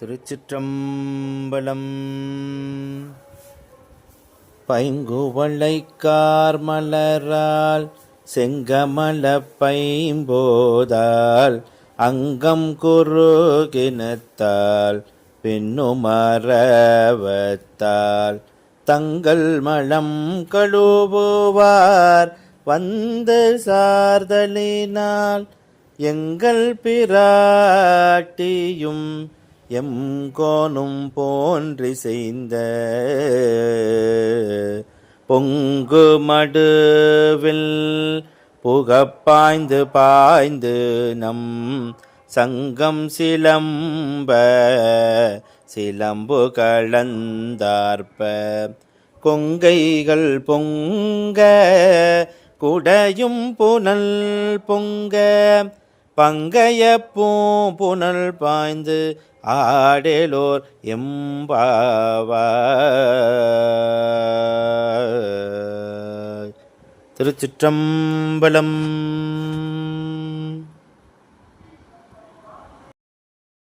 திருச்சிற்றம்பலம். பைங்குவளைக்கார் மலரால் செங்கமல பைம்போதால் அங்கம் குறுகினத்தால் பின்னுமரவத்தால் தங்கள் மலம் கழுவுவார் வந்த சார்தலினால் எங்கள் பிராட்டியும் எம் கோனும் போன்றி செய்த பொங்கு மடுவில் புகப்பாய்ந்து பாய்ந்து நம் சங்கம் சிலம்ப சிலம்பு கலந்தார்ப்ப. கொங்கைகள் பொங்க குடையும் புனல் பொங்க பங்கைய பூம்புனல் பாய்ந்து ஆடலோர் எம்பாவாய். திருச்சிற்றம்பலம்